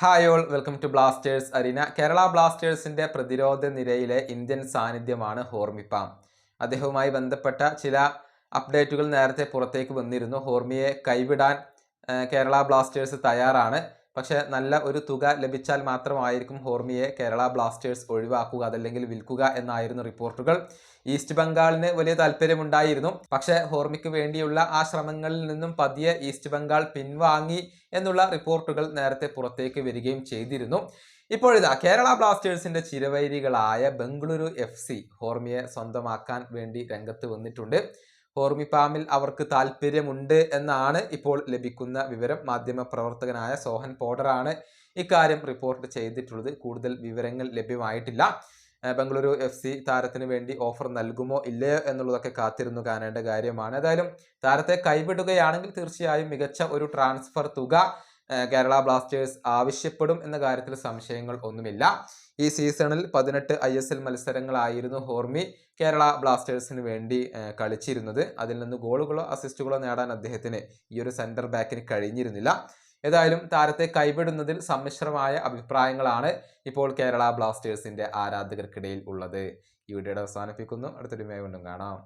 Hi all welcome to Blasters arena Kerala ബ്ലാസ്റ്റേഴ്സിന്റെ പ്രതിരോധ നിരയിലെ ഇന്ത്യൻ സാന്നിധ്യമാണ് ഹോർമിപ്പാം അദ്ദേഹവുമായി ബന്ധപ്പെട്ട ചില അപ്ഡേറ്റുകൾ നേരത്തെ പുറത്തേക്ക് വന്നിരുന്നു. ഹോർമിയെ കൈവിടാൻ കേരള ബ്ലാസ്റ്റേഴ്സ് തയ്യാറാണ്. പക്ഷേ നല്ല ഒരു തുക ലഭിച്ചാൽ മാത്രമായിരിക്കും ഹോർമിയെ കേരള ബ്ലാസ്റ്റേഴ്സ് ഒഴിവാക്കുക അതല്ലെങ്കിൽ വിൽക്കുക എന്നായിരുന്നു റിപ്പോർട്ടുകൾ. ഈസ്റ്റ് ബംഗാളിന് വലിയ താല്പര്യമുണ്ടായിരുന്നു. പക്ഷേ ഹോർമിക്ക് വേണ്ടിയുള്ള ആ ശ്രമങ്ങളിൽ നിന്നും പതിയെ ഈസ്റ്റ് ബംഗാൾ പിൻവാങ്ങി എന്നുള്ള റിപ്പോർട്ടുകൾ നേരത്തെ പുറത്തേക്ക് വരികയും ചെയ്തിരുന്നു. ഇപ്പോഴിതാ കേരള ബ്ലാസ്റ്റേഴ്സിന്റെ ചിരവൈരികളായ ബംഗളൂരു എഫ് സി ഹോർമിയെ സ്വന്തമാക്കാൻ വേണ്ടി രംഗത്ത് വന്നിട്ടുണ്ട്. ഹോർമി പാമിൽ അവർക്ക് താല്പര്യമുണ്ട് എന്നാണ് ഇപ്പോൾ ലഭിക്കുന്ന വിവരം. മാധ്യമ പ്രവർത്തകനായ സോഹൻ പോഡറാണ് ഇക്കാര്യം റിപ്പോർട്ട് ചെയ്തിട്ടുള്ളത്. കൂടുതൽ വിവരങ്ങൾ ലഭ്യമായിട്ടില്ല. ബംഗളൂരു എഫ് സി താരത്തിന് വേണ്ടി ഓഫർ നൽകുമോ ഇല്ലയോ എന്നുള്ളതൊക്കെ കാത്തിരുന്നു കാണേണ്ട കാര്യമാണ്. ഏതായാലും താരത്തെ കൈവിടുകയാണെങ്കിൽ തീർച്ചയായും മികച്ച ഒരു ട്രാൻസ്ഫർ തുക കേരള ബ്ലാസ്റ്റേഴ്സ് ആവശ്യപ്പെടും എന്ന കാര്യത്തിൽ സംശയങ്ങൾ ഒന്നുമില്ല. ഈ സീസണിൽ പതിനെട്ട് ഐ എസ് എൽ മത്സരങ്ങളായിരുന്നു ഹോർമി കേരള ബ്ലാസ്റ്റേഴ്സിന് വേണ്ടി കളിച്ചിരുന്നത്. അതിൽ നിന്ന് ഗോളുകളോ അസിസ്റ്റുകളോ നേടാൻ അദ്ദേഹത്തിന് ഈ ഒരു സെന്റർ ബാക്കിന് കഴിഞ്ഞിരുന്നില്ല. ഏതായാലും താരത്തെ കൈവിടുന്നതിൽ സമ്മിശ്രമായ അഭിപ്രായങ്ങളാണ് ഇപ്പോൾ കേരള ബ്ലാസ്റ്റേഴ്സിന്റെ ആരാധകർക്കിടയിൽ ഉള്ളത്. ഈ വീഡിയോയുടെ അവസാനിപ്പിക്കുന്നു. അടുത്തൊരു മേ വീണ്ടും കാണാം.